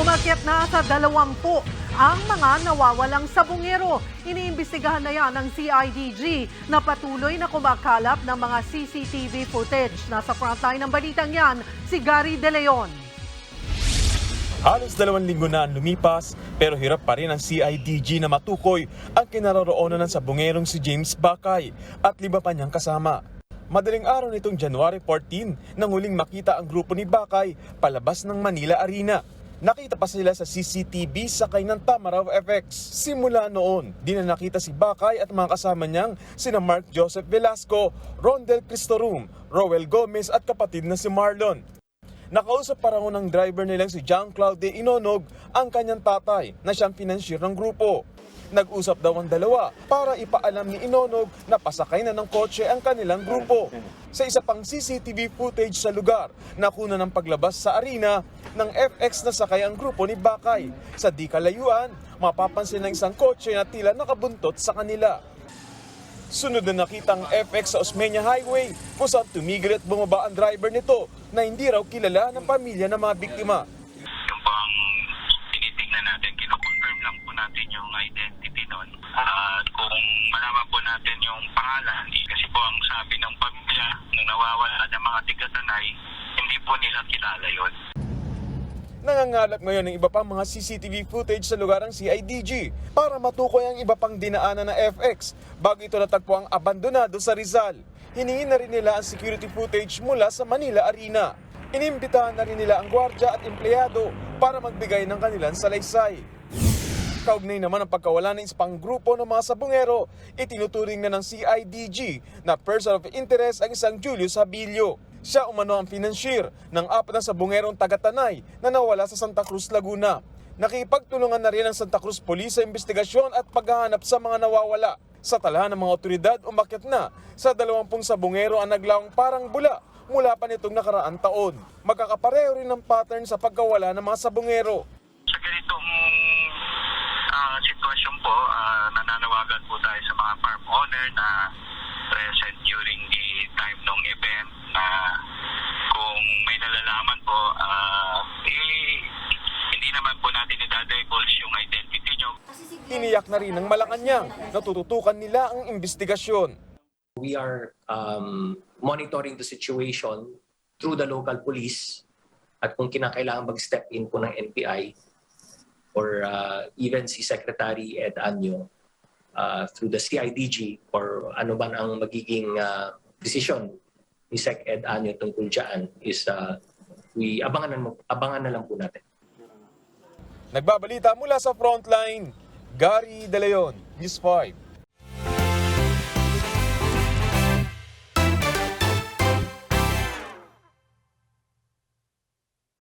Umakyat na sa dalawampu ang mga nawawalang sabungero. Iniimbestigahan na yan ng CIDG na patuloy na kumakalap ng mga CCTV footage. Nasa frontline ng balitang yan, si Gary De Leon. Halos dalawang linggo na ang lumipas pero hirap pa rin ang CIDG na matukoy ang kinaroroonan ng sabungerong si James Bakay at lima pa niyang kasama. Madaling araw nitong January 14 nang huling makita ang grupo ni Bakay palabas ng Manila Arena. Nakita pa sila sa CCTV sakay ng Tamaraw FX. Simula noon, di na nakita si Bakay at mga kasama niyang sina Mark Joseph Velasco, Rondel Cristorum, Roel Gomez at kapatid na si Marlon. Nakausap pa raw ng driver nilang si John Claude Inonog ang kanyang tatay na siyang financier ng grupo. Nag-usap daw ang dalawa para ipaalam ni Inonog na pasakay na ng kotse ang kanilang grupo. Sa isa pang CCTV footage sa lugar, nakuna ng paglabas sa arena ng FX na sakay ang grupo ni Bakay. Sa di kalayuan, mapapansin ng isang kotse na tila nakabuntot sa kanila. Sunod na nakitang FX sa Osmeña Highway kung saan tumigil at bumaba ang driver nito na hindi raw kilala ng pamilya ng mga biktima. yung pang tinitingnan natin, kino-confirm lang po natin yung identity nun. At kung malaman po natin yung pangalan, eh, kasi po ang sabi ng pamilya nung nawawala ng mga tigatanay, hindi po nila kilala yon. Nangangalap ngayon ng iba pang mga CCTV footage sa lugar ng CIDG para matukoy ang iba pang dinaanan ng FX bago ito natagpo ang abandonado sa Rizal. Hiningi na rin nila ang security footage mula sa Manila Arena. Inimbitahan na rin nila ang gwardya at empleyado para magbigay ng kanilang salaysay. Kaugnay naman ang pagkawala ng isang grupo ng mga sabungero, itinuturing na ng CIDG na person of interest ang isang Julius Habilio. Siya umano ang financier ng apat na sabungerong taga-Tanay na nawala sa Santa Cruz, Laguna. Nakipagtulungan na rin ang Santa Cruz Police sa investigasyon at paghahanap sa mga nawawala. Sa talahan ng mga otoridad, umakyat na sa dalawampung sabungero ang naglawang parang bula mula pa nitong nakaraang taon. Magkakapareho rin ng pattern sa pagkawala ng mga sabungero. Sa ganitong ah, sitwasyon po, ah, nananawagan po tayo sa mga farm owner na present during the time ng event na kung may nalalaman po, ah, eh, hindi naman po natin idadivulge yung identity nyo. Tiniyak na rin ng Malacanang na tututukan nila ang investigasyon. we are um, monitoring the situation through the local police at kung kinakailangan mag-step in po ng NPI or uh, even si Secretary Ed Anyo uh, through the CIDG or ano man ang magiging uh, desisyon ni Sec Ed Anyo tungkol dyan is uh, we abangan na, abangan na lang po natin. Nagbabalita mula sa frontline, Gary De Leon, News 5.